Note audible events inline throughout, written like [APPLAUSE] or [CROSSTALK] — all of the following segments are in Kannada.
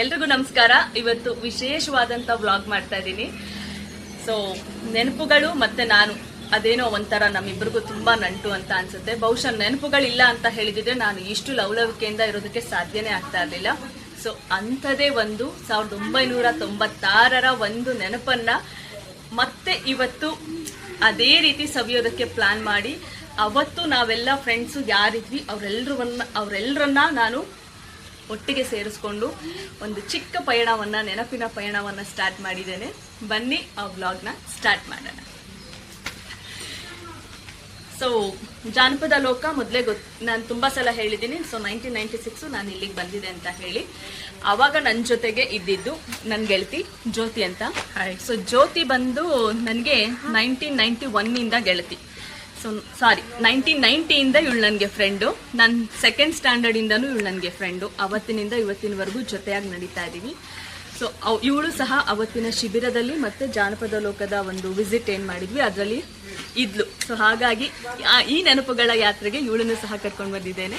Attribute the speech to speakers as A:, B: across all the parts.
A: ಎಲ್ರಿಗೂ ನಮಸ್ಕಾರ. ಇವತ್ತು ವಿಶೇಷವಾದಂತ ವ್ಲಾಗ್ ಮಾಡ್ತಾ ಇದ್ದೀನಿ. ಸೊ ನೆನಪುಗಳು ಮತ್ತೆ ನಾನು ಅದೇನೋ ಒಂಥರ ನಮ್ಮಿಬ್ಬರಿಗೂ ತುಂಬಾ ನಂಟು ಅಂತ ಅನ್ಸುತ್ತೆ. ಬಹುಶಃ ನೆನಪುಗಳಿಲ್ಲ ಅಂತ ಹೇಳಿದ್ರೆ ನಾನು ಇಷ್ಟು ಲವಲವಿಕೆಯಿಂದ ಇರೋದಕ್ಕೆ ಸಾಧ್ಯನೇ ಆಗ್ತಾ ಇರಲಿಲ್ಲ. ಸೊ ಅಂಥದೇ ಒಂದು ಸಾವಿರದ ಒಂಬೈನೂರ ತೊಂಬತ್ತಾರರ ಒಂದು ನೆನಪನ್ನ ಮತ್ತೆ ಇವತ್ತು ಅದೇ ರೀತಿ ಸವಿಯೋದಕ್ಕೆ ಪ್ಲಾನ್ ಮಾಡಿ. ಅವತ್ತು ನಾವೆಲ್ಲ ಫ್ರೆಂಡ್ಸು ಯಾರಿದ್ವಿ ಅವರೆಲ್ಲರನ್ನ ಅವರೆಲ್ಲರನ್ನ ನಾನು ಒಟ್ಟಿಗೆ ಸೇರಿಸ್ಕೊಂಡು ಒಂದು ಚಿಕ್ಕ ಪಯಣವನ್ನು ನೆನಪಿನ ಪಯಣವನ್ನು ಸ್ಟಾರ್ಟ್ ಮಾಡಿದ್ದೇನೆ. ಬನ್ನಿ ಆ ವ್ಲಾಗ್ನ ಸ್ಟಾರ್ಟ್ ಮಾಡೋಣ. ಸೊ ಜಾನಪದ ಲೋಕ ಮೊದಲೇ ಗೊತ್ತು ನಾನು ತುಂಬ ಸಲ ಹೇಳಿದ್ದೀನಿ. ಸೊ ನೈನ್ಟೀನ್ ನೈಂಟಿ ಸಿಕ್ಸು ನಾನು ಇಲ್ಲಿಗೆ ಬಂದಿದೆ ಅಂತ ಹೇಳಿ. ಆವಾಗ ನನ್ನ ಜೊತೆಗೆ ಇದ್ದಿದ್ದು ನನ್ನ ಗೆಳತಿ ಜ್ಯೋತಿ ಅಂತ. ಸೊ ಜ್ಯೋತಿ ಬಂದು ನನಗೆ ನೈನ್ಟೀನ್ ನೈಂಟಿ ಒನ್ನಿಂದ ಗೆಳತಿ. ಸೊ ಸಾರಿ ನೈನ್ಟೀನ್ ನೈಂಟಿಯಿಂದ ಇವಳು ನನಗೆ ಫ್ರೆಂಡು ನನ್ನ ಸೆಕೆಂಡ್ ಸ್ಟ್ಯಾಂಡರ್ಡಿಂದನೂ ಇವಳು ನನಗೆ ಫ್ರೆಂಡು ಅವತ್ತಿನಿಂದ ಇವತ್ತಿನವರೆಗೂ ಜೊತೆಯಾಗಿ ನಡೀತಾ ಇದ್ದೀವಿ ಸೊ ಅವ್, ಇವಳು ಸಹ ಅವತ್ತಿನ ಶಿಬಿರದಲ್ಲಿ ಮತ್ತು ಜಾನಪದ ಲೋಕದ ಒಂದು ವಿಸಿಟ್ ಏನು ಮಾಡಿದ್ವಿ. ಅದರಲ್ಲಿ ಇದ್ಲು. ಸೊ ಹಾಗಾಗಿ ಈ ನೆನಪುಗಳ ಯಾತ್ರೆಗೆ ಇವಳನ್ನು ಸಹ ಕರ್ಕೊಂಡು ಬಂದಿದ್ದೇನೆ.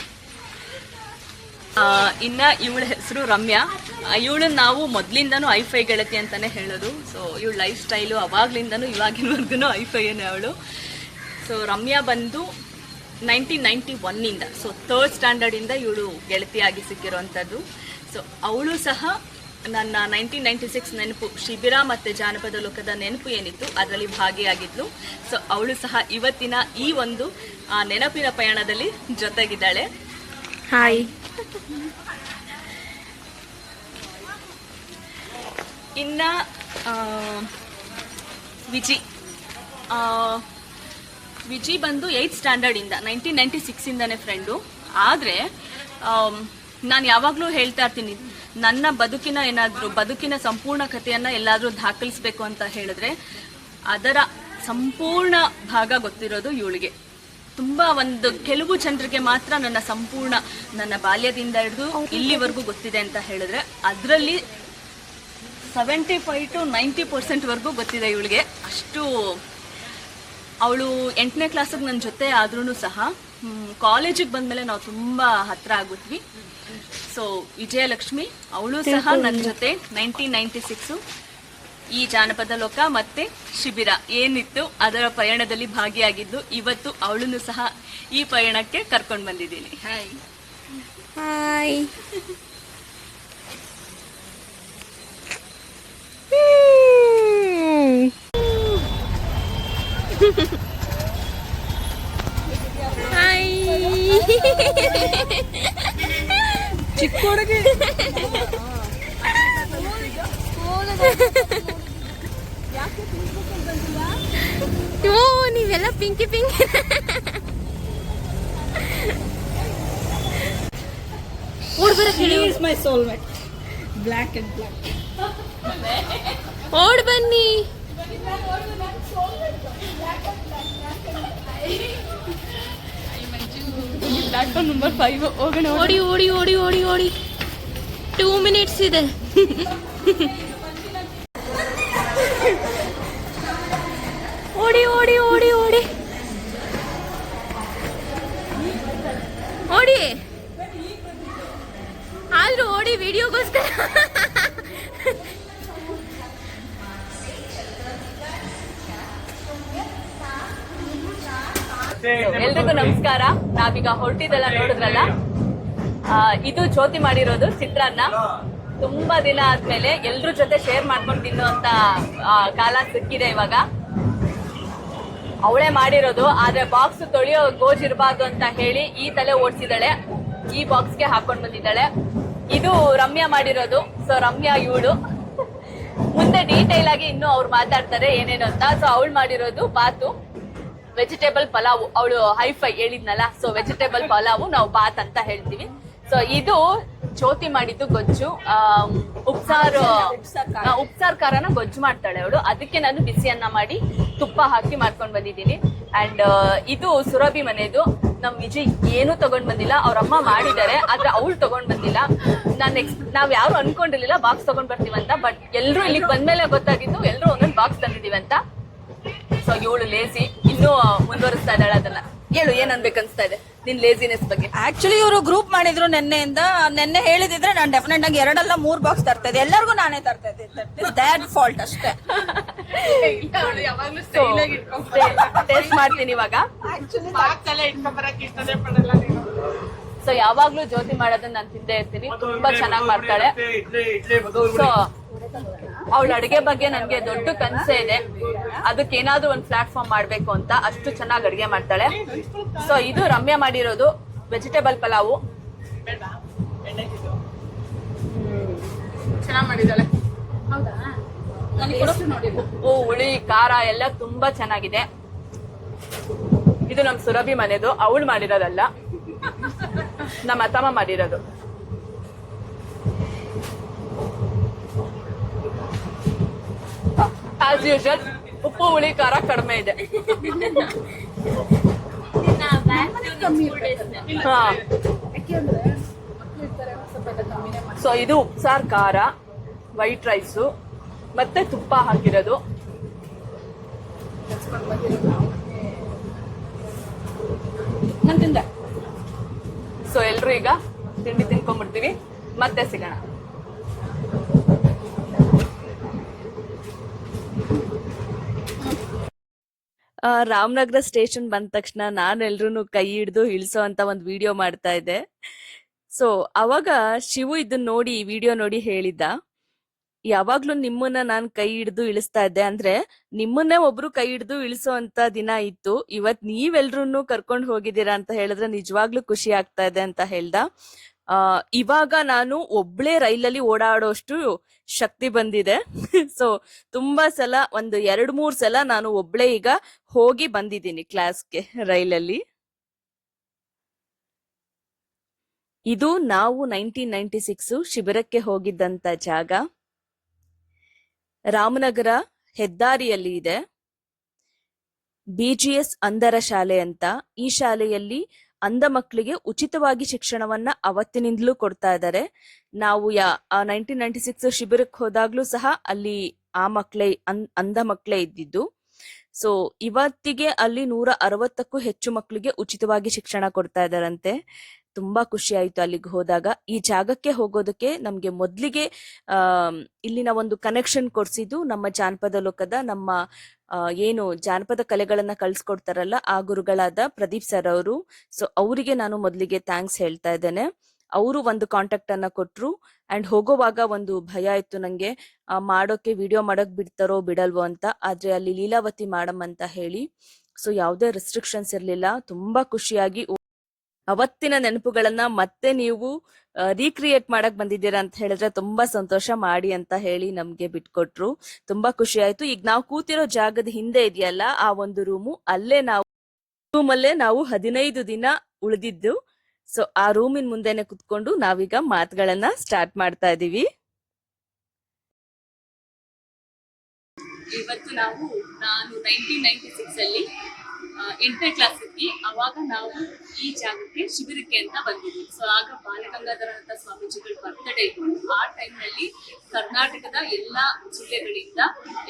A: ಇನ್ನ ಇವಳ ಹೆಸರು ರಮ್ಯಾ. ಇವಳನ್ನ ನಾವು ಮೊದ್ಲಿಂದನೂ ಐಫೈ ಗೆಳತಿ ಅಂತಾನೆ ಹೇಳೋದು. ಸೊ ಇವಳ ಲೈಫ್ ಸ್ಟೈಲು ಅವಾಗ್ಲಿಂದನೂ ಇವಾಗಿನವರೆಗೂ ಐಫೈನೇ ಅವಳು. ಸೊ ರಮ್ಯಾ ಬಂದು ನೈನ್ಟೀನ್ ನೈಂಟಿ ಒನ್ನಿಂದ ಸೊ ಥರ್ಡ್ ಸ್ಟ್ಯಾಂಡರ್ಡಿಂದ ಇವಳು ಗೆಳತಿಯಾಗಿ ಸಿಕ್ಕಿರೋವಂಥದ್ದು. ಸೊ ಅವಳು ಸಹ ನನ್ನ ನೈನ್ಟೀನ್ ನೈಂಟಿ ಸಿಕ್ಸ್ ನೆನಪು ಶಿಬಿರ ಮತ್ತು ಜಾನಪದ ಲೋಕದ ನೆನಪು ಏನಿತ್ತು ಅದರಲ್ಲಿ ಭಾಗಿಯಾಗಿದ್ಲು. ಸೊ ಅವಳು ಸಹ ಇವತ್ತಿನ ಈ ಒಂದು ನೆನಪಿನ ಪಯಣದಲ್ಲಿ ಜೊತೆಗಿದ್ದಾಳೆ.
B: ಹಾಯ್
A: ಇನ್ನ ವಿಜಿ ವಿಜಿ ಬಂದು ಏಯ್ತ್ ಸ್ಟ್ಯಾಂಡರ್ಡಿಂದ ನೈನ್ಟೀನ್ ನೈಂಟಿ ಸಿಕ್ಸಿಂದನೇ ಫ್ರೆಂಡು ಆದರೆ ನಾನು ಯಾವಾಗಲೂ ಹೇಳ್ತಾ ಇರ್ತೀನಿ, ನನ್ನ ಬದುಕಿನ ಏನಾದರೂ, ಬದುಕಿನ ಸಂಪೂರ್ಣ ಕಥೆಯನ್ನ ಎಲ್ಲಾದ್ರೂ ದಾಖಲಿಸ್ಬೇಕು ಅಂತ ಹೇಳಿದ್ರೆ, ಅದರ ಸಂಪೂರ್ಣ ಭಾಗ ಗೊತ್ತಿರೋದು ಇವಳಿಗೆ. ತುಂಬ ಒಂದು ಕೆಲವು ಜನರಿಗೆ ಮಾತ್ರ ನನ್ನ ಸಂಪೂರ್ಣ, ನನ್ನ ಬಾಲ್ಯದಿಂದ ಹಿಡಿದು ಇಲ್ಲಿವರೆಗೂ ಗೊತ್ತಿದೆ ಅಂತ ಹೇಳಿದ್ರೆ, ಅದರಲ್ಲಿ ಸೆವೆಂಟಿ ಫೈವ್ ಟು ನೈಂಟಿ ಪರ್ಸೆಂಟ್ವರೆಗೂ ಗೊತ್ತಿದೆ ಇವಳಿಗೆ. ಅಷ್ಟು ಅವಳು ಎಂಟನೇ ಕ್ಲಾಸಿಗೆ ನನ್ನ ಜೊತೆ ಆದ್ರೂ ಸಹ ಕಾಲೇಜಿಗೆ ಬಂದ್ಮೇಲೆ ನಾವು ತುಂಬ ಹತ್ರ ಆಗಿದ್ವಿ ಸೊ ವಿಜಯಲಕ್ಷ್ಮಿ ಅವಳು ಸಹ ನನ್ನ ಜೊತೆ ನೈನ್ಟೀನ್ ನೈಂಟಿ ಸಿಕ್ಸು ಈ ಜಾನಪದ ಲೋಕ ಮತ್ತೆ ಶಿಬಿರ ಏನಿತ್ತು ಅದರ ಪಯಣದಲ್ಲಿ ಭಾಗಿಯಾಗಿದ್ದು ಇವತ್ತು ಅವಳನ್ನು ಸಹ ಈ ಪಯಣಕ್ಕೆ ಕರ್ಕೊಂಡು ಬಂದಿದ್ದೀನಿ. ಹಾಯ್
B: ಹಾಯ್ [LAUGHS]
A: ಚಿಕ್ಕ ಹುಡುಗಿ
B: ಓ ನೀವೆಲ್ಲ Pinki Pinki
C: is my soulmate. Black and black.
B: ಓಡ್ ಬನ್ನಿ
A: ಪ್ಲಾಟ್ಫಾರ್ಮ್ ನಂಬರ್ ಫೈವ್ ಹೋಗೋಣ
B: ಓಡಿ ಓಡಿ ಓಡಿ ಓಡಿ ಓಡಿ. ಟೂ ಮಿನಿಟ್ಸ್ ಇದೆ. [LAUGHS] ಓಡಿ ಓಡಿ ಓಡಿ.
A: ನಾವೀಗ ಹೊರಟಿದೆಲ್ಲ ನೋಡಿದ್ರಲ್ಲ? ಇದು ಜ್ಯೋತಿ ಮಾಡಿರೋದು, ಚಿತ್ರಾನ್ನ. ತುಂಬಾ ದಿನ ಆದ್ಮೇಲೆ ಎಲ್ರ ಜೊತೆ ಶೇರ್ ಮಾಡ್ಕೊಂಡು ತಿನ್ನುವಂತ ಕಾಲ ಸಿಕ್ಕಿದೆ ಇವಾಗ. ಅವಳೇ ಮಾಡಿರೋದು, ಆದ್ರೆ ಬಾಕ್ಸ್ ತೊಳೆಯೋ ಗೋಜ್ ಇರಬಾರ್ದು ಅಂತ ಹೇಳಿ ಈ ತಲೆ ಓಡಿಸಿದಾಳೆ ಈ ಬಾಕ್ಸ್ಗೆ ಹಾಕೊಂಡ್ ಬಂದಿದ್ದಾಳೆ. ಇದು ರಮ್ಯಾ ಮಾಡಿರೋದು. ಸೊ ರಮ್ಯಾ ಇವಳು. ಮುಂದೆ ಡೀಟೇಲ್ ಆಗಿ ಇನ್ನು ಅವ್ರು ಮಾತಾಡ್ತಾರೆ ಏನೇನು ಅಂತ. ಸೊ ಅವಳು ಮಾಡಿರೋದು, ಬಾತು. ವೆಜಿಟೇಬಲ್ ಪಲಾವ್ ಅವಳು ಹೈಫೈ ಹೇಳಿದ್ನಲ್ಲ ಸೊ ವೆಜಿಟೇಬಲ್ ಪಲಾವು ನಾವು ಬಾತ್ ಅಂತ ಹೇಳ್ತೀವಿ. ಸೊ ಇದು ಜ್ಯೋತಿ ಮಾಡಿದ್ದು ಗೊಜ್ಜು ಆ ಉಪ್ಸಾರು ಉಪ್ಸಾರ್ ಖಾರನ ಗೊಜ್ಜು ಮಾಡ್ತಾಳೆ ಅವಳು. ಅದಕ್ಕೆ ನಾನು ಬಿಸಿಯನ್ನ ಮಾಡಿ ತುಪ್ಪ ಹಾಕಿ ಮಾಡ್ಕೊಂಡ್ ಬಂದಿದ್ದೀನಿ. ಅಂಡ್ ಇದು ಸುರಭಿ ಮನೆದು. ನಮ್ ವಿಜಯ್ ಏನು ತಗೊಂಡ್ ಬಂದಿಲ್ಲ. ಅವ್ರ ಅಮ್ಮ ಮಾಡಿದ್ದಾರೆ ಆದ್ರೆ ಅವಳು ತಗೊಂಡ್ ಬಂದಿಲ್ಲ. ನಾನು ಎಕ್ಸ್ ನಾವ್ ಯಾರು ಅನ್ಕೊಂಡಿರ್ಲಿಲ್ಲ ಬಾಕ್ಸ್ ತಗೊಂಡ್ ಬರ್ತೀವಂತ ಬಟ್ ಎಲ್ರು ಇಲ್ಲಿಗೆ ಬಂದ್ಮೇಲೆ ಗೊತ್ತಾಗಿದ್ದು ಎಲ್ರು ಒಂದೊಂದು ಬಾಕ್ಸ್ ತಂದಿದೀವಿ ಅಂತ ಸೊ ಇವಳು ಲೇಸಿ ಇನ್ನೂ ಮುಂದುವರಿಸ್ತಾ ಇದ್ದಾಳೆ ಅದನ್ನ. ಹೇಳು ಏನ್ ಅನ್ಬೇಕನ್ಸ್ತಾ ಇದೆ? ನಿನ್ ಲೇಸಿನೆಸ್ ಬಗ್ಗೆ.
C: ಆಕ್ಚುಲಿ ಇವರು ಗ್ರೂಪ್ ಮಾಡಿದ್ರು ನೆನ್ನೆಯಿಂದ. ನೆನ್ನೆ ಹೇಳಿದಿದ್ರೆ ನಾನು ಡೆಫಿನೆಟ್ ಆಗಿ ಎರಡಲ್ಲ ಮೂರ್ ಬಾಕ್ಸ್ ತರ್ತಾ ಇದ್ದೆ. ಎಲ್ಲರಿಗೂ ನಾನೇ ತರ್ತಾ ಇದ್ದೆ. ದ್ಯಾಟ್ ಫಾಲ್ಟ್ ಅಷ್ಟೇ.
A: ಟೇಸ್ಟ್ ಮಾಡ್ತೀನಿ ಇವಾಗ. ಸೊ ಯಾವಾಗ್ಲೂ ಜ್ಯೋತಿ ಮಾಡೋದನ್ನ ನಾನು ತಿಂದೇ ಇರ್ತೀನಿ. ತುಂಬಾ ಚೆನ್ನಾಗಿ ಮಾಡ್ತಾಳೆ. ಸೊ ಅವಳ ಅಡುಗೆ ಬಗ್ಗೆ ನನಗೆ ದೊಡ್ಡ ಕನಸೇ ಇದೆ. ಅದಕ್ಕೆ ಏನಾದರೂ ಒಂದು ಪ್ಲಾಟ್ಫಾರ್ಮ್ ಮಾಡಬೇಕು ಅಂತ ಅಷ್ಟು ಚೆನ್ನಾಗಿ ಅಡುಗೆ ಮಾಡ್ತಾಳೆ. ಸೊ ಇದು ರಮ್ಯ ಮಾಡಿರೋದು ವೆಜಿಟೇಬಲ್ ಪಲಾವು.
D: ಚೆನ್ನಾಗಿ ಮಾಡಿದ್ದಾಳೆ.
A: ಹುಳಿ ಖಾರ ಎಲ್ಲ ತುಂಬಾ ಚೆನ್ನಾಗಿದೆ. ಇದು ನಮ್ಮ ಸುರಭಿ ಮನೆದು. ಅವಳು ಮಾಡಿರೋದಲ್ಲ. ನಮ್ಮ ಅತ್ತಮ್ಮ ಮಾಡಿರೋದು. ಆಸ್ ಯೂಶಲ್ ಉಪ್ಪು, ಹುಳಿ, ಖಾರ ಕಡಿಮೆ ಇದೆ. ಸೊ ಇದು ಉಪ್ಸಾರ್, ಖಾರ ವೈಟ್ ರೈಸು ಮತ್ತೆ ತುಪ್ಪ ಹಾಕಿರೋದು.
C: ನಾನು
A: ಸೊ ಎಲ್ರು ಈಗ ತಿಂಡಿ ತಿನ್ಕೊಂಡ್ಬಿಡ್ತೀವಿ. ಮತ್ತೆ ಸಿಗೋಣ. ರಾಮನಗರ ಸ್ಟೇಷನ್ ಬಂದ ತಕ್ಷಣ ನಾನ್ ಎಲ್ರು ಕೈ ಹಿಡಿದು ಇಳಿಸೋ ಅಂತ ಒಂದು ವಿಡಿಯೋ ಮಾಡ್ತಾ ಇದ್ದೆ. ಸೊ ಅವಾಗ ಶಿವು ಇದನ್ನ ನೋಡಿ ವಿಡಿಯೋ ನೋಡಿ ಹೇಳಿದ್ದ. ಯಾವಾಗ್ಲೂ ನಿಮ್ಮನ್ನ ನಾನ್ ಕೈ ಹಿಡಿದು ಇಳಿಸ್ತಾ ಇದ್ದೆ ಅಂದ್ರೆ ನಿಮ್ಮನ್ನೇ ಒಬ್ರು ಕೈ ಹಿಡಿದು ಇಳಿಸೋ ಅಂತ ದಿನ ಇತ್ತು. ಇವತ್ ನೀವೆಲ್ರು ಕರ್ಕೊಂಡು ಹೋಗಿದ್ದೀರಾ ಅಂತ ಹೇಳಿದ್ರೆ ನಿಜವಾಗ್ಲೂ ಖುಷಿ ಆಗ್ತಾ ಇದೆ ಅಂತ ಹೇಳ್ದ. ಆ ಇವಾಗ ನಾನು ಒಬ್ಳೆ ರೈಲಲ್ಲಿ ಓಡಾಡೋಷ್ಟು ಶಕ್ತಿ ಬಂದಿದೆ. [LAUGHS] ಸೊ ತುಂಬಾ ಸಲ, ಒಂದು ಎರಡ್ ಮೂರ್ ಸಲ ನಾನು ಒಬ್ಳೆ ಈಗ ಹೋಗಿ ಬಂದಿದ್ದೀನಿ ಕ್ಲಾಸ್ಗೆ, ರೈಲಲ್ಲಿ. ಇದು ನಾವು ನೈನ್ಟೀನ್ ನೈನ್ಟಿ ಸಿಕ್ಸ್ ಶಿಬಿರಕ್ಕೆ ಹೋಗಿದ್ದಂತ ಜಾಗ. ರಾಮನಗರ ಹೆದ್ದಾರಿಯಲ್ಲಿ ಇದೆ. ಬಿಜಿಎಸ್ ಅಂಧರ ಶಾಲೆ ಅಂತ ಈ ಶಾಲೆಯಲ್ಲಿ ಅಂಧ ಮಕ್ಕಳಿಗೆ ಉಚಿತವಾಗಿ ಶಿಕ್ಷಣವನ್ನ ಅವತ್ತಿನಿಂದಲೂ ಕೊಡ್ತಾ ಇದ್ದಾರೆ. ನಾವು ಯಾ ನೈನ್ಟೀನ್ ನೈನ್ಟಿ ಸಿಕ್ಸ್ ಶಿಬಿರಕ್ಕೆ ಹೋದಾಗ್ಲೂ ಸಹ ಅಲ್ಲಿ ಆ ಮಕ್ಕಳೇ ಅಂಧ ಮಕ್ಕಳೇ ಇದ್ದಿದ್ದು. ಸೊ ಇವತ್ತಿಗೆ ಅಲ್ಲಿ ನೂರ ಅರವತ್ತಕ್ಕೂ ಹೆಚ್ಚು ಮಕ್ಕಳಿಗೆ ಉಚಿತವಾಗಿ ಶಿಕ್ಷಣ ಕೊಡ್ತಾ ಇದ್ದಾರಂತೆ. ತುಂಬಾ ಖುಷಿ ಆಯ್ತು ಅಲ್ಲಿಗೆ ಹೋದಾಗ. ಈ ಜಾಗಕ್ಕೆ ಹೋಗೋದಕ್ಕೆ ನಮ್ಗೆ ಮೊದ್ಲಿಗೆ ಇಲ್ಲಿನ ಒಂದು ಕನೆಕ್ಷನ್ ಕೊಡ್ಸಿದ್ದು ನಮ್ಮ ಜಾನಪದ ಲೋಕದ ನಮ್ಮ ಏನು ಜಾನಪದ ಕಲೆಗಳನ್ನ ಕಳ್ಸಿಕೊಡ್ತಾರಲ್ಲ ಆ ಗುರುಗಳಾದ ಪ್ರದೀಪ್ ಸರ್ ಅವರು. ಸೊ ಅವರಿಗೆ ನಾನು ಮೊದಲಿಗೆ ಥ್ಯಾಂಕ್ಸ್ ಹೇಳ್ತಾ ಇದ್ದೇನೆ. ಅವರು ಒಂದು ಕಾಂಟ್ಯಾಕ್ಟ್ ಅನ್ನ ಕೊಟ್ರು. ಅಂಡ್ ಹೋಗೋವಾಗ ಒಂದು ಭಯ ಇತ್ತು ನಂಗೆ. ಮಾಡೋಕೆ ವಿಡಿಯೋ ಮಾಡಕ್ ಬಿಡ್ತಾರೋ ಬಿಡಲ್ವೋ ಅಂತ. ಆದ್ರೆ ಅಲ್ಲಿ ಲೀಲಾವತಿ ಮಾಡಮ್ ಅಂತ ಹೇಳಿ. ಸೊ ಯಾವುದೇ ರೆಸ್ಟ್ರಿಕ್ಷನ್ಸ್ ಇರ್ಲಿಲ್ಲ. ತುಂಬಾ ಖುಷಿಯಾಗಿ ಅವತ್ತಿನ ನೆನಪುಗಳನ್ನ ಮತ್ತೆ ನೀವು ರೀಕ್ರಿಯೇಟ್ ಮಾಡಕ್ ಬಂದಿದ್ದೀರಾ ಅಂತ ಹೇಳಿದ್ರೆ ತುಂಬಾ ಸಂತೋಷ ಮಾಡಿ ಅಂತ ಹೇಳಿ ನಮ್ಗೆ ಬಿಟ್ಕೊಟ್ರು. ತುಂಬಾ ಖುಷಿ ಆಯ್ತು. ಈಗ ನಾವು ಕೂತಿರೋ ಜಾಗದ ಹಿಂದೆ ಇದೆಯಲ್ಲ, ಆ ಒಂದು ರೂಮು ಅಲ್ಲೇ ನಾವು ರೂಮಲ್ಲೇ ನಾವು ಹದಿನೈದು ದಿನ ಉಳಿದಿದ್ದು. ಸೊ ಆ ರೂಮಿನ ಮುಂದೆನೆ ಕುತ್ಕೊಂಡು ನಾವೀಗ ಮಾತುಗಳನ್ನ ಸ್ಟಾರ್ಟ್ ಮಾಡ್ತಾ ಇದೀವಿ. ಇವತ್ತು ನಾವು ನಾನು ನೈನ್ಟೀನ್ ನೈನ್ಟಿ ಸಿಕ್ಸ್ ಅಲ್ಲಿ ಎಂಟನೇ ಕ್ಲಾಸ್ ಇದ್ವಿ ಅವಾಗ ನಾವು ಈ ಜಾಗಕ್ಕೆ ಶಿಬಿರಕ್ಕೆ ಅಂತ ಬಂದಿದ್ವಿ. ಸೊ ಆಗ ಬಾಲಗಂಗಾಧರನಾಥ ಸ್ವಾಮೀಜಿಗಳು ಬರ್ತಡೇ ಇತ್ತು ಆ ಟೈಮ್ನಲ್ಲಿ ಕರ್ನಾಟಕದ ಎಲ್ಲಾ ಜಿಲ್ಲೆಗಳಿಂದ,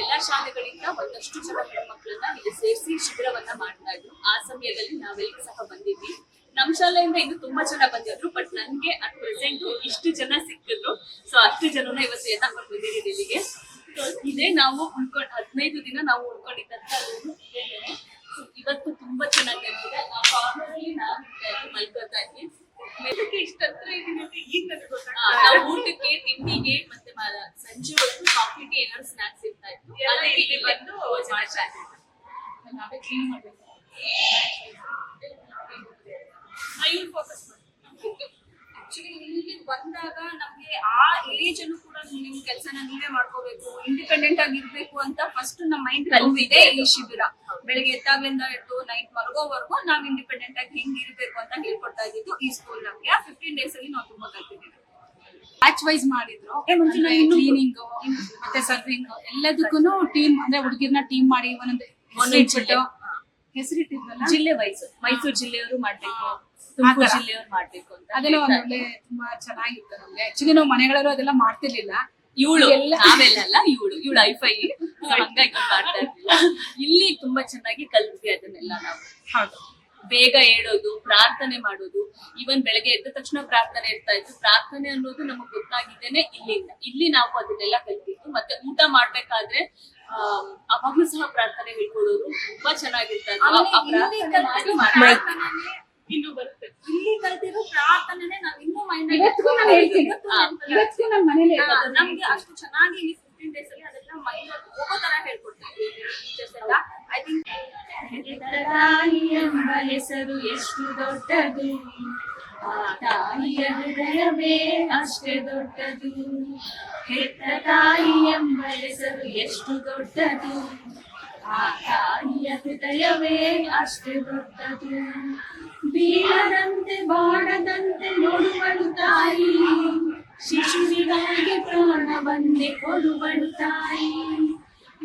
A: ಎಲ್ಲಾ ಶಾಲೆಗಳಿಂದ ಒಂದಷ್ಟು ಜನ ಹೆಣ್ಮಕ್ಳನ್ನ ಇಲ್ಲಿ ಸೇರಿಸಿ ಶಿಬಿರವನ್ನ ಮಾಡ್ತಾ ಇದ್ರು. ಆ ಸಮಯದಲ್ಲಿ ನಾವೆಲ್ಲ ಸಹ ಬಂದಿದ್ವಿ. ನಮ್ ಶಾಲೆಯಿಂದ ಇನ್ನು ತುಂಬಾ ಜನ ಬಂದಿದ್ರು ಬಟ್ ನನ್ಗೆ ಅಟ್ ಪ್ರೆಸೆಂಟ್ ಇಷ್ಟು ಜನ ಸಿಕ್ಕಿದ್ರು. ಸೊ ಅಷ್ಟು ಜನನ ಇವತ್ತು ಎತ್ತಾಕೊಂಡು ಬಂದಿದ್ದೀವಿ ಇಲ್ಲಿಗೆ. ಇದೇ ನಾವು ಉಳ್ಕೊಂಡು ಹದಿನೈದು ದಿನ ನಾವು ಉಳ್ಕೊಂಡಿದ್ದಂತ ಇವತ್ತು ತುಂಬಾ ಚೆನ್ನಾಗಿ ನಡೆದಿದೆ ಆ ಫಾರ್ಮಲ್ಲಿ ನಾವು ಮಲ್ಕೋತಾ ಇದ್ವಿ ಮೆಲ್ಲಕ್ಕೆ ಇಷ್ಟ ಹತ್ರ ಇದೀನಿ ಈಗ ನನಗೆ ಗೊತ್ತಾಗ್ತಾ ನಾವು ಊಟಕ್ಕೆ ತಿಂಡಿಗೆ ಮತ್ತೆ ಸಂಜೆ ಹೊತ್ತು ಕಾಫಿಗೆ ಏನಾದ್ರು ಸ್ನಾಕ್ಸ್ ಇರ್ತಾ ಇತ್ತು. ಅದಕ್ಕೆ ಇಲ್ಲಿ ಬಂದು ಮಾಡ್ತಾ. ನಾವೇ ಕ್ಲೀನ್ ಮಾಡ್ಬೇಕು.
E: ಆಕ್ಚುಲಿ ಇಲ್ಲಿ ಬಂದಾಗ ನಮ್ಗೆ ಆ ಏಜ್ ಅನ್ನು ಕೂಡ ನಿಮ್ ಕೆಲಸನ ನೀವೇ ಮಾಡ್ಕೋಬೇಕು ಇಂಡಿಪೆಂಡೆಂಟ್ ಆಗಿರ್ಬೇಕು ಅಂತ ಫಸ್ಟ್ ನಮ್ಮ ಮೈಂಡ್ ಕಲ್ವಿದೆ ಈ ಶಿಬಿರ. ಬೆಳಿಗ್ಗೆ ಎತ್ತಾಗ್ಲಿಂದ ಹಿಡಿದು ನೈಟ್ ಮಲಗೋವರೆಗೂ ನಾವ್ ಇಂಡಿಪೆಂಡೆಂಟ್ ಆಗಿ ಹೆಂಗ್ ಇರ್ಬೇಕು ಅಂತ ಹೇಳ್ಕೊಡ್ತಾ ಇದ್ದಿದ್ದು ಈ ಸ್ಕೂಲ್ ನಮ್ಗೆ. ಫಿಫ್ಟೀನ್ ಡೇಸ್ ಅಲ್ಲಿ ನಾವು ತುಂಬಾ ಕಲ್ತಿದ್ದೀವಿ. ಬ್ಯಾಚ್ ವೈಸ್ ಮಾಡಿದ್ರು. ಕ್ಲೀನಿಂಗ್ ಮತ್ತೆ ಸರ್ವಿಂಗ್ ಎಲ್ಲದಕ್ಕೂ ಟೀಮ್ ಅಂದ್ರೆ ಹುಡುಗಿರ್ನ ಟೀಮ್ ಮಾಡಿ ಒಂದೊಂದು ಹೆಸರಿಟ್ಟಿದ್ವಲ್ಲ?
A: ಜಿಲ್ಲೆ ವೈಸ್ ಮೈಸೂರು ಜಿಲ್ಲೆಯವರು ಮಾಡ್ಬೇಕು. ತುಮಕೂರು. ಮಾಡ್ಬೇಕು ಅಂತ
E: ಅದೆಲ್ಲ ಒಂದ್ ಒಳ್ಳೆ ತುಂಬಾ ಚೆನ್ನಾಗಿತ್ತು ನಮ್ಗೆ. ಆಕ್ಚುಲಿ ನಾವು ಮನೆಗಳಲ್ಲೂ ಅದೆಲ್ಲ ಮಾಡ್ತಿರ್ಲಿಲ್ಲ.
A: ಇವಳು
E: ಎಲ್ಲ-
A: ನಾವೆಲ್ಲ ಇವಳು ಇವಳು ಐಫೈ ಹಂಗಾಗಿ ಮಾಡ್ತಾ ಇರ್ಲಿಲ್ಲ. ಇಲ್ಲಿ ತುಂಬಾ ಚೆನ್ನಾಗಿ ಕಲ್ತ್ವಿ ಅದನ್ನೆಲ್ಲ ನಾವು.
E: ಹೌದು.
F: ಬೇಗ ಹೇಳೋದು ಪ್ರಾರ್ಥನೆ ಮಾಡೋದು. ಈವನ್ ಬೆಳಗ್ಗೆ ಎದ್ದ ತಕ್ಷಣ ಪ್ರಾರ್ಥನೆ ಇರ್ತಾ ಇತ್ತು. ಪ್ರಾರ್ಥನೆ ಅನ್ನೋದು ನಮಗ್ ಗೊತ್ತಾಗಿದ್ದೇನೆ ಇಲ್ಲಿಂದ. ಇಲ್ಲಿ ನಾವು ಅದನ್ನೆಲ್ಲ ಕಲ್ತಿದ್ದು. ಮತ್ತೆ ಊಟ ಮಾಡ್ಬೇಕಾದ್ರೆ ಅವಾಗ್ಲೂ ಸಹ ಪ್ರಾರ್ಥನೆ ಹೇಳ್ಕೊಡೋರು ತುಂಬಾ ಚೆನ್ನಾಗಿರ್ತಾ ಇನ್ನು ಬರುತ್ತೆ.
E: ಇಲ್ಲಿ ಕಲ್ತಿರೋ ನಾನು ಇನ್ನೂ ಮೈಂಡ್
D: ಇವತ್ತಿಗೂ ನಾನು ಹೇಳ್ತೀನಿ. ಇವತ್ತಿಗೂ ನನ್ನ ಮನೇಲಿ
E: ನಮ್ಗೆ ಅಷ್ಟು ಚೆನ್ನಾಗಿ ಫಿಫ್ಟೀನ್ ಡೇಸ್ ಅಲ್ಲಿ ಅದೆಲ್ಲ ಮೈಂಡ್ ಹೋಗೋ ತರ ಹೇಳ್ಕೊಡ್ತಾರೆ ಟೀಚರ್ಸ್ ಎಲ್ಲ. ಐ ಥಿಂಕ್
F: ಹೆಸರು ಎಷ್ಟು ದೊಡ್ಡದು? ಆ ತಾಯಿಯ ಹೃದಯವೇ ಅಷ್ಟೇ ದೊಡ್ಡದು. ಹೆತ್ತ ತಾಯಿ ಎಂಬ ಹೆಸರು ಎಷ್ಟು ದೊಡ್ಡದು? ಆ ತಾಯಿಯ ಹೃದಯವೇ ಅಷ್ಟೇ ದೊಡ್ಡದು. ಬೀಳದಂತೆ, ಬಾಡದಂತೆ ನೋಡುವಳು ತಾಯಿ. ಶಿಶುವಿಗಾಗಿ ಪ್ರಾಣವನ್ನೇ ಕೊಡುವಳು ತಾಯಿ.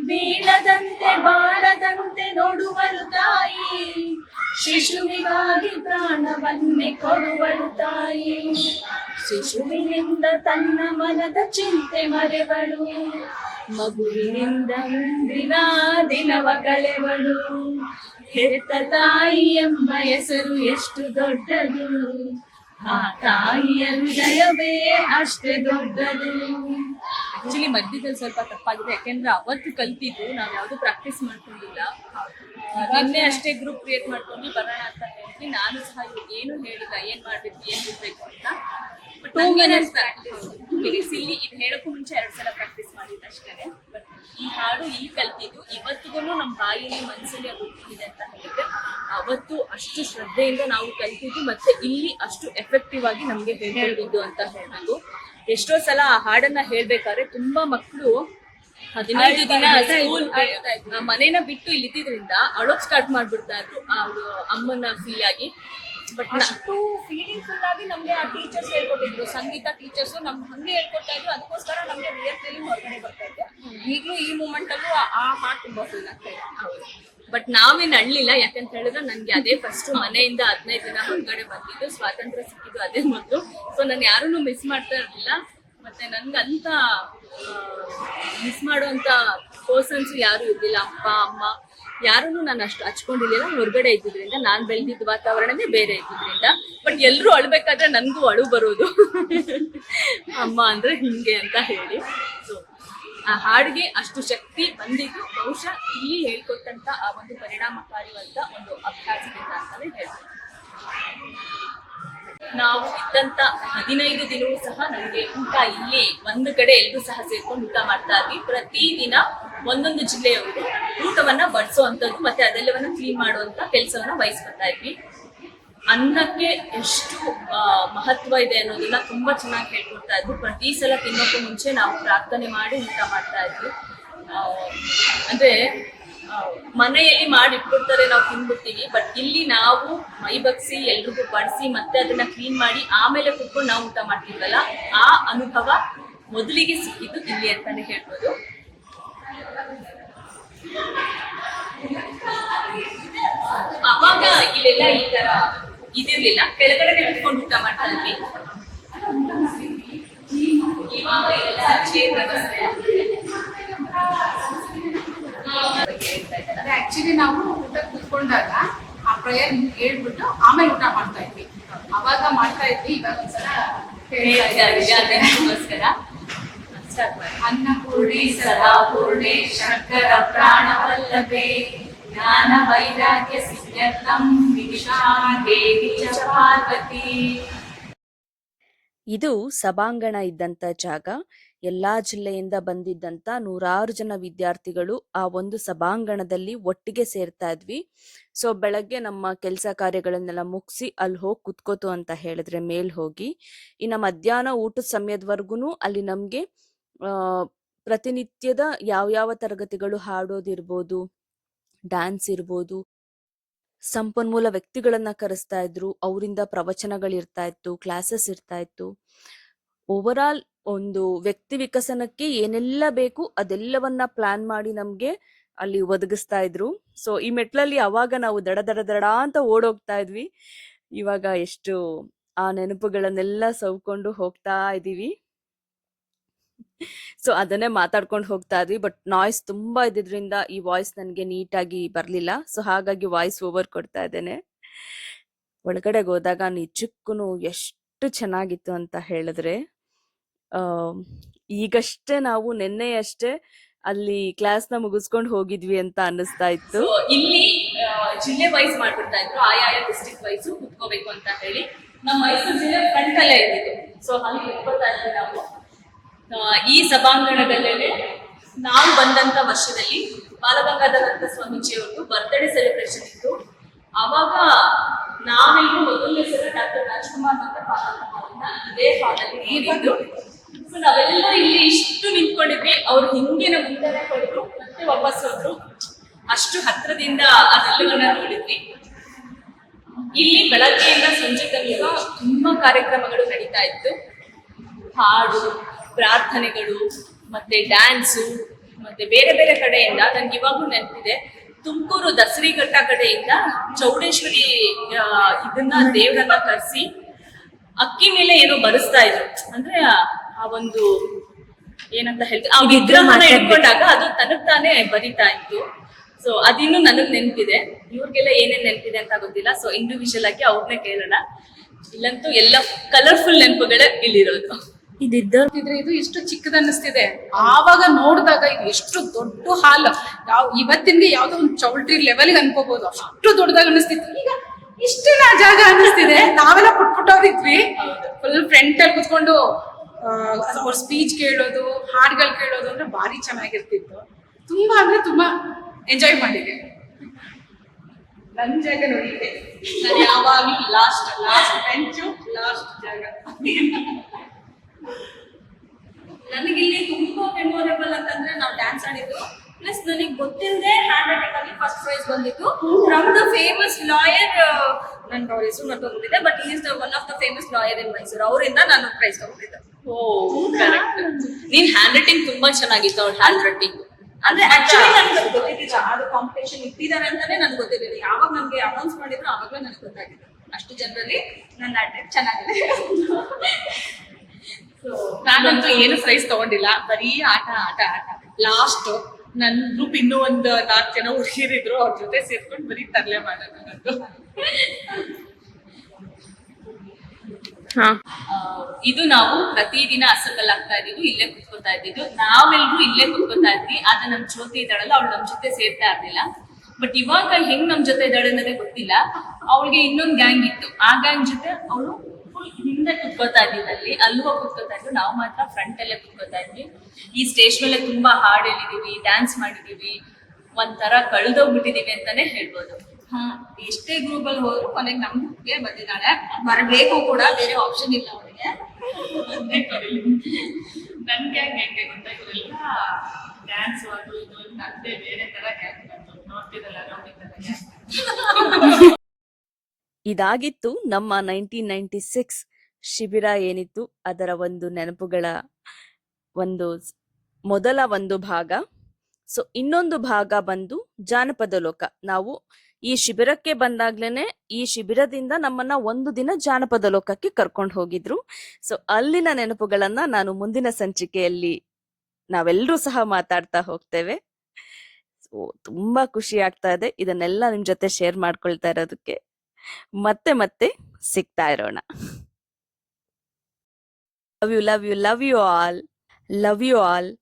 F: ಬೀಳದಂತೆ, ಬಾಡದಂತೆ ನೋಡುವಳು ತಾಯಿ. ಶಿಶುವಿಗಾಗಿ ಪ್ರಾಣವನ್ನೇ ಕೊಡುವಳು ತಾಯಿ. ಶಿಶುವಿನಿಂದ ತನ್ನ ಮನದ ಚಿಂತೆ ಮರೆವಳು. ಮಗುವಿನಿಂದ ಮುಂದಿನ ದಿನವ ಕಳೆವಳು. ಹೆತ್ತ ತಾಯಿ ಎಂಬ ಹೆಸರು ಎಷ್ಟು ದೊಡ್ಡದು? ಆ ತಾಯಿಯ ಹೃದಯವೇ ಅಷ್ಟೇ ದೊಡ್ಡದು. ಆಕ್ಚುಲಿ ಮಧ್ಯದಲ್ಲಿ ಸ್ವಲ್ಪ ತಪ್ಪಾಗಿದೆ. ಯಾಕೆಂದ್ರೆ ಅವತ್ತು ಕಲ್ತಿದ್ದು ನಾವ್ ಯಾವ್ದು ಪ್ರಾಕ್ಟೀಸ್ ಮಾಡ್ಕೊಂಡಿಲ್ಲ. ನಿನ್ನೆ ಅಷ್ಟೇ ಗ್ರೂಪ್ ಕ್ರಿಯೇಟ್ ಮಾಡ್ಕೊಂಡು ಬರೋಣ ಅಂತ ಹೇಳಿ ನಾನು ಸಹ ಏನು ಹೇಳಿಲ್ಲ ಏನ್ ಮಾಡ್ಬೇಕು ಏನ್ ಬಿಡ್ಬೇಕು ಅಂತ. ಟೂ ಮಿನಿಟ್ಸ್ ಮಿನಿಟ್ಸ್ ಇಲ್ಲಿ ಇದು ಹೇಳಕ್ಕೂ ಮುಂಚೆ ಎರಡು ಸಲ ಪ್ರಾಕ್ಟೀಸ್ ಮಾಡಿದ್ದು ಅಷ್ಟೇ. ಬಟ್ ಈ ಹಾಡು ಇಲ್ಲಿ ಕಲ್ತಿದ್ದು ಇವತ್ತಿಗೂ ನಮ್ಮ ಬಾಯಲ್ಲಿ ಮನಸ್ಸಲ್ಲಿ ಅದು ಹುಟ್ಟಿದೆ ಅಂತ ಹೇಳಿದ್ರೆ ಅವತ್ತು ಅಷ್ಟು ಶ್ರದ್ಧೆಯಿಂದ ನಾವು ಕಲ್ತಿದ್ದು ಮತ್ತೆ ಇಲ್ಲಿ ಅಷ್ಟು ಎಫೆಕ್ಟಿವ್ ಆಗಿ ನಮ್ಗೆ ಹೇಳ್ಕೊಂಡಿದ್ದು ಅಂತ ಹೇಳ್ಬೋದು ಎಷ್ಟೋ ಸಲ ಆ ಹಾಡನ್ನ ಹೇಳ್ಬೇಕಾದ್ರೆ ತುಂಬಾ ಮಕ್ಕಳು ಹದಿನೈದು ದಿನ ಸ್ಕೂಲ್ ಮನೇನ ಬಿಟ್ಟು ಇಲ್ಲಿ ಇದ್ದಿದ್ರಿಂದ ಅಳೋಕ್ ಸ್ಟಾರ್ಟ್ ಮಾಡ್ಬಿಡ್ತಾ ಇದ್ರು. ಅವ್ರು ಅಮ್ಮನ ಫೀಲ್ ಆಗಿ. ಬಟ್
E: ಅಷ್ಟು ಫೀಲಿಂಗ್ ಫುಲ್ ಆಗಿ ನಮ್ಗೆ ಆ ಟೀಚರ್ಸ್ ಹೇಳ್ಕೊಟ್ಟಿದ್ರು. ಸಂಗೀತ ಟೀಚರ್ಸ್ ನಮ್ಗೆ ಹಂಗೆ ಹೇಳ್ಕೊಡ್ತಾ ಇದ್ರು. ಅದಕ್ಕೋಸ್ಕರ ನಮ್ಗೆ ರಿಯಲ್ ಹೊರಗಡೆ ಬರ್ತಾ ಇತ್ತು. ಈಗಲೂ ಈ ಮೂಮೆಂಟ್ ಅಲ್ಲೂ ಆ- ಹಾಟ್ ತುಂಬಾ ಫೀಲ್
F: ಬಟ್ ನಾವೇನ್ ಅಳ್ಳಿಲ್ಲ. ಯಾಕಂತ ಹೇಳಿದ್ರೆ ನನ್ಗೆ ಅದೇ ಫಸ್ಟ್ ಮನೆಯಿಂದ ಹದಿನೈದು ದಿನ ಹೊರಗಡೆ ಬಂದಿದ್ದು, ಸ್ವಾತಂತ್ರ್ಯ ಸಿಕ್ಕಿದ್ದು ಅದೇ ಮೊದಲು. ಸೊ ನಾನು ಯಾರನ್ನು ಮಿಸ್ ಮಾಡ್ತಾ ಇರಲಿಲ್ಲ. ಮತ್ತೆ ನನ್ಗಂತ ಮಿಸ್ ಮಾಡುವಂತ ಪರ್ಸನ್ಸ್ ಯಾರು ಇರ್ಲಿಲ್ಲ. ಅಪ್ಪ, ಅಮ್ಮ ಯಾರನ್ನು ನಾನು ಅಷ್ಟು ಹಚ್ಕೊಂಡಿರ್ಲಿಲ್ಲ. ಹೊರಗಡೆ ಇದ್ದಿದ್ರಿಂದ ನಾನು ಬೆಳೆದಿದ್ದ ವಾತಾವರಣನೇ ಬೇರೆ ಇದ್ದಿದ್ರಿಂದ. ಬಟ್ ಎಲ್ಲರೂ ಅಳ್ಬೇಕಾದ್ರೆ ನನಗೂ ಅಳು ಬರೋದು. ಅಮ್ಮ ಅಂದ್ರೆ ಹಿಂಗೆ ಅಂತ ಹೇಳಿ. ಸೊ ಆ ಹಾಡಿಗೆ ಅಷ್ಟು ಶಕ್ತಿ ಬಂದಿದ್ದು ಬಹುಶಃ ಇಲ್ಲಿ ಹೇಳ್ಕೊಟ್ಟಂತ ಆ ಒಂದು ಪರಿಣಾಮಕಾರಿವಂತ ಒಂದು ಅಭ್ಯಾಸದಿಂದ ಅಂತಲೇ ಹೇಳ್ಬೋದು. ನಾವು ಇದ್ದಂತ ಹದಿನೈದು ದಿನವೂ ಸಹ ನಮಗೆ ಊಟ ಇಲ್ಲಿ ಒಂದು ಕಡೆ ಎಲ್ಲರೂ ಸಹ ಸೇರ್ಕೊಂಡು ಊಟ ಮಾಡ್ತಾ ಇದ್ವಿ. ಪ್ರತಿ ದಿನ ಒಂದೊಂದು ಜಿಲ್ಲೆಯವರು ಊಟವನ್ನ ಬಡಿಸುವಂತದ್ದು ಮತ್ತೆ ಅದೆಲ್ಲವನ್ನ ಕ್ಲೀನ್ ಮಾಡುವಂತ ಕೆಲಸವನ್ನ ವಹಿಸ್ಕೊತಾ ಇದ್ವಿ. ಅನ್ನಕ್ಕೆ ಎಷ್ಟು ಮಹತ್ವ ಇದೆ ಅನ್ನೋದನ್ನ ತುಂಬಾ ಚೆನ್ನಾಗಿ ಹೇಳ್ಕೊಡ್ತಾ ಇದ್ವಿ ಪ್ರತಿ ಸಲ ತಿನ್ನೋಕ್ಕೂ ಮುಂಚೆ ನಾವು ಪ್ರಾರ್ಥನೆ ಮಾಡಿ ಊಟ ಮಾಡ್ತಾ ಇದ್ವಿ. ಅಂದ್ರೆ ಮನೆಯಲ್ಲಿ ಮಾಡಿ ಇಟ್ಕೊಡ್ತಾರೆ ನಾವು ತಿನ್ಬಿಡ್ತೀವಿ. ಬಟ್ ಇಲ್ಲಿ ನಾವು ಮೈ ಬಗ್ಸಿ, ಎಲ್ರಿಗೂ ಬಡಿಸಿ ಮತ್ತೆ ಅದನ್ನ ಕ್ಲೀನ್ ಮಾಡಿ ಆಮೇಲೆ ಕುತ್ಕೊಂಡು ನಾವು ಊಟ ಮಾಡ್ತೀವಲ್ಲ ಆ ಅನುಭವ ಮೊದಲಿಗೆ ಸಿಕ್ಕಿದ್ದು ಇಲ್ಲಿ ಅಂತಾನೆ ಹೇಳ್ಬೋದು. ಅವಾಗ ಇಲ್ಲೆಲ್ಲ ಈ ತರ ಇದಿರ್ಲಿಲ್ಲ. ಕೆಳಗಡೆ ಇಟ್ಕೊಂಡು ಊಟ ಮಾಡ್ತಾ ಇದ್ವಿ. ಇವಾಗ ಎಲ್ಲ ಚೇರ್ ವ್ಯವಸ್ಥೆ
D: ಆಕ್ಚುಲಿ ನಾವು ಊಟ ಕುತ್ಕೊಂಡಾಗ ಆ ಪ್ರೇಯರ್ ಹೇಳ್ಬಿಟ್ಟು ಆಮೇಲೆ ಊಟ ಮಾಡ್ತಾ ಇದ್ವಿ. ಅವಾಗ ಮಾಡ್ತಾ ಇದ್ವಿ ಇವಾಗ ಒಂದ್ಸಲ ಅನ್ನಪೂರ್ಣಿ
F: ಸದಾ ಪೂರ್ಣೆ ಶಂಕರ ಪ್ರಾಣವಲ್ಲಭೆ ಜ್ಞಾನ ವೈರಾಗ್ಯ ವಿದಿಶಾ ದೇವಿ ಚ ಪಾರ್ವತಿ.
A: ಇದು ಸಭಾಂಗಣ ಇದ್ದಂತ ಜಾಗ. ಎಲ್ಲಾ ಜಿಲ್ಲೆಯಿಂದ ಬಂದಿದ್ದಂತ ನೂರಾರು ಜನ ವಿದ್ಯಾರ್ಥಿಗಳು ಆ ಒಂದು ಸಭಾಂಗಣದಲ್ಲಿ ಒಟ್ಟಿಗೆ ಸೇರ್ತಾ ಇದ್ವಿ. ಸೊ ಬೆಳಗ್ಗೆ ನಮ್ಮ ಕೆಲಸ ಕಾರ್ಯಗಳನ್ನೆಲ್ಲ ಮುಗಿಸಿ ಅಲ್ಲಿ ಹೋಗಿ ಕುತ್ಕೋತು ಅಂತ ಹೇಳಿದ್ರೆ ಮೇಲ್ ಹೋಗಿ. ಇನ್ನ ಮಧ್ಯಾಹ್ನ ಊಟದ ಸಮಯದವರೆಗೂ ಅಲ್ಲಿ ನಮ್ಗೆ ಪ್ರತಿನಿತ್ಯದ ಯಾವ್ಯಾವ ತರಗತಿಗಳು ಹಾಡೋದಿರ್ಬೋದು, ಡ್ಯಾನ್ಸ್ ಇರ್ಬೋದು, ಸಂಪನ್ಮೂಲ ವ್ಯಕ್ತಿಗಳನ್ನ ಕರೆಸ್ತಾ ಇದ್ರು, ಅವರಿಂದ ಪ್ರವಚನಗಳಿರ್ತಾ ಇತ್ತು, ಕ್ಲಾಸಸ್ ಇರ್ತಾ ಇತ್ತು. ಓವರ್ ಆಲ್ ಒಂದು ವ್ಯಕ್ತಿ ವಿಕಸನಕ್ಕೆ ಏನೆಲ್ಲ ಬೇಕು ಅದೆಲ್ಲವನ್ನ ಪ್ಲಾನ್ ಮಾಡಿ ನಮ್ಗೆ ಅಲ್ಲಿ ಒದಗಿಸ್ತಾ ಇದ್ರು. ಸೊ ಈ ಮೆಟ್ಲಲ್ಲಿ ಅವಾಗ ನಾವು ದಡ ದಡ ದಡ ಅಂತ ಓಡೋಗ್ತಾ ಇದ್ವಿ. ಇವಾಗ ಎಷ್ಟು ಆ ನೆನಪುಗಳನ್ನೆಲ್ಲ ಸವ್ಕೊಂಡು ಹೋಗ್ತಾ ಇದೀವಿ. ಸೊ ಅದನ್ನೇ ಮಾತಾಡ್ಕೊಂಡು ಹೋಗ್ತಾ ಇದ್ವಿ. ಬಟ್ ನಾಯ್ಸ್ ತುಂಬಾ ಇದ್ದಿದ್ರಿಂದ ಈ ವಾಯ್ಸ್ ನನಗೆ ನೀಟಾಗಿ ಬರ್ಲಿಲ್ಲ. ಸೊ ಹಾಗಾಗಿ ವಾಯ್ಸ್ ಓವರ್ ಕೊಡ್ತಾ ಇದ್ದೇನೆ. ಒಳಗಡೆಗೆ ಹೋದಾಗ ನಿಜಕ್ಕೂ ಎಷ್ಟು ಚೆನ್ನಾಗಿತ್ತು ಅಂತ ಹೇಳಿದ್ರೆ ಈಗಷ್ಟೇ ನಾವು ನಿನ್ನೆಯಷ್ಟೇ ಅಲ್ಲಿ ಕ್ಲಾಸ್ನ ಮುಗಿಸ್ಕೊಂಡು ಹೋಗಿದ್ವಿ ಅಂತ ಅನ್ನಿಸ್ತಾ ಇತ್ತು.
F: ಇಲ್ಲಿ ಜಿಲ್ಲೆ ವೈಸ್ ಮಾಡ್ಬಿಡ್ತಾ ಇದ್ರು ಆಯಾಯ ಡಿಸ್ಟ್ರಿಕ್ಟ್ ವೈಸ್ ಕುತ್ಕೋಬೇಕು ಅಂತ ಹೇಳಿ ನಮ್ಮ ಮೈಸೂರು ಜಿಲ್ಲೆ ಫ್ರಂಟ್ ಅಲ್ಲೇ ಇದ್ದಿದ್ದು ಸೊ ಅಲ್ಲಿ ಕುತ್ಕೋತಾ ಇದ್ವಿ ನಾವು ಈ ಸಭಾಂಗಣದಲ್ಲೇ ನಾವು ಬಂದಂತ ವರ್ಷದಲ್ಲಿ ಬಾಲಗಂಗಾಧರಂತ ಸ್ವಾಮೀಜಿ ಅವ್ರದ್ದು ಬರ್ತ್ಡೇ ಸೆಲೆಬ್ರೇಷನ್ ಇತ್ತು. ಅವಾಗ ನಾವೆಲ್ಲರೂ ಮೊದಲನೇ ಸಲ ಡಾಕ್ಟರ್ ರಾಜ್ಕುಮಾರ್ ಅಂತ ಅವ್ರನ್ನ ಇದೇ ಹಾಲಲ್ಲಿ ನೋಡಿದ್ದು ಸೊ ನಾವೆಲ್ಲ ಇಲ್ಲಿ ಇಷ್ಟು ನಿಂತ್ಕೊಂಡಿದ್ವಿ ಅವ್ರು ಹಿಂದಿನ ಮುಂದೆನೆ ಹೊರಟರು ಮತ್ತೆ ವಾಪಸ್ ಹೋದ್ರು ಅಷ್ಟು ಹತ್ತಿರದಿಂದ ಅದೆಲ್ಲವನ್ನ ನೋಡಿದ್ವಿ. ಇಲ್ಲಿ ಬೆಳಗ್ಗೆಯಿಂದ ಸಂಜೆ ತನಕ ತುಂಬಾ ಕಾರ್ಯಕ್ರಮಗಳು ನಡೀತಾ ಇತ್ತು. ಹಾಡು ಪ್ರಾರ್ಥನೆಗಳು ಮತ್ತೆ ಡ್ಯಾನ್ಸು ಮತ್ತೆ ಬೇರೆ ಬೇರೆ ಕಡೆಯಿಂದ ನನ್ಗೆ ಇವಾಗೂ ನೆನಪಿದೆ ತುಮಕೂರು ದಸರಿಘಟ್ಟ ಕಡೆಯಿಂದ ಚೌಡೇಶ್ವರಿ ಇದನ್ನ ದೇವರನ್ನ ಕರೆಸಿ ಅಕ್ಕಿ ಮೇಲೆ ಏನೋ ಬರೆಸ್ತಾ ಇದ್ರು. ಅಂದ್ರೆ ಆ- ಆ ಒಂದು ಏನಂತ ಹೇಳ್ತಾರೆ ಆ ವಿಗ್ರಹನ ಇಟ್ಕೊಂಡಾಗ ಅದು ತನಗ್ ತಾನೇ ಬರಿತಾ ಇತ್ತು. ಸೊ ಅದಿನ್ನು ನನಗ್ ನೆನಪಿದೆ. ಇವ್ರಿಗೆಲ್ಲ ಏನೇನ್ ನೆನಪಿದೆ ಅಂತ ಗೊತ್ತಿಲ್ಲ. ಸೊ ಇಂಡಿವಿಜುವಲ್ ಆಗಿ ಅವ್ರನ್ನೇ ಕೇಳೋಣ. ಇಲ್ಲಂತೂ ಎಲ್ಲ ಕಲರ್ಫುಲ್ ನೆನಪುಗಳೇ ಇಲ್ಲಿರೋದು.
D: ಇದ್ರೆ ಇದು ಇಷ್ಟು ಚಿಕ್ಕದ ಅನ್ನಿಸ್ತಿದೆ ಆವಾಗ ನೋಡಿದಾಗ ಇದು ಎಷ್ಟು ದೊಡ್ಡ ಹಾಲ್. ಯಾವ ಇವತ್ತಿಂದ ಯಾವ್ದೋ ಒಂದು ಚೌಲ್ಟ್ರಿ ಲೆವೆಲ್ಗೆ ಅನ್ಕೋಬಹುದು ಅಷ್ಟು ದೊಡ್ಡದಾಗ ಅನಿಸ್ತಿತ್ತು ಈಗ ಇಷ್ಟೇನ ಜಾಗ ಅನ್ನಿಸ್ತಿದೆ. ನಾವೆಲ್ಲ ಪುಟ್ಪುಟ್ಟವ್ರಿದ್ವಿ ಫುಲ್ ಫ್ರೆಂಟ್ ಅಲ್ಲಿ ಕುತ್ಕೊಂಡು ಅವ್ರ ಸ್ಪೀಚ್ ಕೇಳೋದು, ಹಾಡ್ಗಳು ಕೇಳೋದು ಅಂದ್ರೆ ಭಾರಿ ಚೆನ್ನಾಗಿರ್ತಿತ್ತು. ತುಂಬಾ ಅಂದ್ರೆ ತುಂಬಾ ಎಂಜಾಯ್ ಮಾಡಿದೆ. ನನ್ನ ಜಾಗ ನೋಡಿದೆ ನಾನು ಯಾವಾಗಲೂ ಲಾಸ್ಟ್ ಲಾಸ್ಟ್ ಬೆಂಚು ಲಾಸ್ಟ್ ಜಾಗ.
F: ನನಗಿಲ್ಲಿ ತುಂಬಾ ಮೆಮೊರೇಬಲ್ ಅಂತಂದ್ರೆ ನಾವು ಡ್ಯಾನ್ಸ್ ಆಡಿದ್ದು. ಪ್ಲಸ್ ನನಗೆ ಗೊತ್ತಿಲ್ಲದೆ ಹ್ಯಾಂಡ್ ರೈಟಿಂಗ್ ಅಲ್ಲಿ ಫಸ್ಟ್ ಪ್ರೈಸ್ ಬಂದಿತ್ತು. ಫ್ರಮ್ ದ ಫೇಮಸ್ ಲಾಯರ್ ನನ್ಗೆ ಅವ್ರ ಹೆಸರು ಮರ್ತೋಗ್ಬಿಟ್ಟಿದೆ but is the one of the famous lawyer in Mysuru ಅವರಿಂದ ನಾನು ಪ್ರೈಸ್ ತಗೊಂಡಿದ್ದೆ. ಓ ಕರೆಕ್ಟ್ ನೀನ್ ಹ್ಯಾಂಡ್ ರೈಟಿಂಗ್ ತುಂಬಾ ಚೆನ್ನಾಗಿತ್ತು ಅವ್ರ ಹ್ಯಾಂಡ್ ರೈಟಿಂಗ್ ಅಂದ್ರೆ ಆಕ್ಚುಲಿ ನನ್ಗೆ ಗೊತ್ತಿದ್ದಿಲ್ಲ ಅದು ಕಾಂಪಿಟೇಷನ್ ಇಟ್ಟಿದ್ದಾರೆ ಅಂತಾನೆ ನನ್ಗೆ ಗೊತ್ತಿರಲಿಲ್ಲ. ಯಾವಾಗ ನನ್ಗೆ ಅನೌನ್ಸ್ ಮಾಡಿದ್ರು ಅವಾಗಲೇ ನನಗೆ ಗೊತ್ತಾಗಿದೆ. ಅಷ್ಟು ಜನರಲ್ಲಿ ನನ್ನ ರೈಟ್ ಚೆನ್ನಾಗಿದೆ.
D: ನಾನಂತೂ ಏನು ಪ್ರೈಸ್ ತಗೊಂಡಿಲ್ಲ ಬರೀ ಆಟ ಆಟ ಆಟ. ಲಾಸ್ಟ್ ನನ್ ಗ್ರೂಪ್ ಇನ್ನೂ ಒಂದ್ ನಾಲ್ಕು ಜನ ಹುಡುಗಿರಿದ್ರು ಅವ್ರ ಜೊತೆ ಸೇರ್ಕೊಂಡು ಬರೀ ತರಲೆ ಮಾಡೋದು
F: ಇದು ನಾವು ಪ್ರತಿದಿನ ಅಸಕಲ್ ಆಗ್ತಾ ಇದ್ದಿದ್ದು ಇಲ್ಲೇ ಕುತ್ಕೋತಾ ಇದ್ದಿದ್ದು ನಾವೆಲ್ಲರೂ ಇಲ್ಲೇ ಕುತ್ಕೋತಾ ಇದ್ವಿ. ಆದ್ರೆ ನಮ್ ಜೊತೆ ಇದ್ದಾಳಲ್ಲ, ಅವಳು ನಮ್ ಜೊತೆ ಸೇರ್ತಾ ಇರ್ಲಿಲ್ಲ. ಬಟ್ ಇವಾಗ ಹೆಂಗ್ ನಮ್ ಜೊತೆ ಇದ್ದಾಳೆ ಅನ್ನೋದೇ ಗೊತ್ತಿಲ್ಲ. ಅವಳಿಗೆ ಇನ್ನೊಂದ್ ಗ್ಯಾಂಗ್ ಇತ್ತು. ಆ ಗ್ಯಾಂಗ್ ಜೊತೆ ಅವಳು ಫುಲ್ ಹಿಂದೆ ಕುತ್ಕೋತಾ ಇದ್ದಿದ್ದಲ್ಲಿ ಅಲ್ಲಿ. ಹೋಗಿ ಕುತ್ಕೋತಾ ಇದ್ವಿ ನಾವು ಮಾತ್ರ ಫ್ರಂಟ್ ಅಲ್ಲೇ ಕುತ್ಕೋತಾ ಇದ್ವಿ. ಈ ಸ್ಟೇಜ್ ಮೇಲೆ ತುಂಬಾ ಹಾಡ್ ಹೇಳಿದೀವಿ ಡ್ಯಾನ್ಸ್ ಮಾಡಿದೀವಿ. ಒಂಥರ ಕಳೆದೋಗ್ಬಿಟ್ಟಿದೀವಿ ಅಂತಾನೆ ಹೇಳ್ಬೋದು.
E: ಹಾ ಎಷ್ಟೇ ಗ್ರೂಪ್ ಅಲ್ಲಿ ಹೋದ್ರು ಕೊನೆಗೆ ನಮ್ಗೆ ಬಂದಿದ್ದಾಳೆ ಬರಬೇಕು ಕೂಡ ಬೇರೆ ಆಪ್ಷನ್ ಇಲ್ಲ ಅವಳಿಗೆ
F: ನನ್ಗೆ ಹೆಂಗೆ ಗೊತ್ತಾ ಇವರೆಲ್ಲ ಡ್ಯಾನ್ಸ್ ಅದು ಇದು ನಂದೇ ಬೇರೆ ತರ ನೋಡ್ತಿರಲ್ಲ
A: ಇದಾಗಿತ್ತು ನಮ್ಮ ನೈನ್ಟೀನ್ ನೈನ್ಟಿ ಸಿಕ್ಸ್ ಶಿಬಿರ ಏನಿತ್ತು ಅದರ ಒಂದು ನೆನಪುಗಳ ಒಂದು ಮೊದಲ ಒಂದು ಭಾಗ. ಸೊ ಇನ್ನೊಂದು ಭಾಗ ಬಂದು ಜಾನಪದ ಲೋಕ. ನಾವು ಈ ಶಿಬಿರಕ್ಕೆ ಬಂದಾಗ್ಲೇನೆ ಈ ಶಿಬಿರದಿಂದ ನಮ್ಮನ್ನ ಒಂದು ದಿನ ಜಾನಪದ ಲೋಕಕ್ಕೆ ಕರ್ಕೊಂಡು ಹೋಗಿದ್ರು. ಸೊ ಅಲ್ಲಿನ ನೆನಪುಗಳನ್ನ ನಾನು ಮುಂದಿನ ಸಂಚಿಕೆಯಲ್ಲಿ ನಾವೆಲ್ಲರೂ ಸಹ ಮಾತಾಡ್ತಾ ಹೋಗ್ತೇವೆ. ತುಂಬಾ ಖುಷಿ ಆಗ್ತಾ ಇದೆ. ಇದನ್ನೆಲ್ಲ ನಿಮ್ ಜೊತೆ ಶೇರ್ ಮಾಡ್ಕೊಳ್ತಾ ಇರೋದಕ್ಕೆ. ಮತ್ತೆ ಮತ್ತೆ ಸಿಗ್ತಾ ಇರೋಣ. Love you love you love you all love you all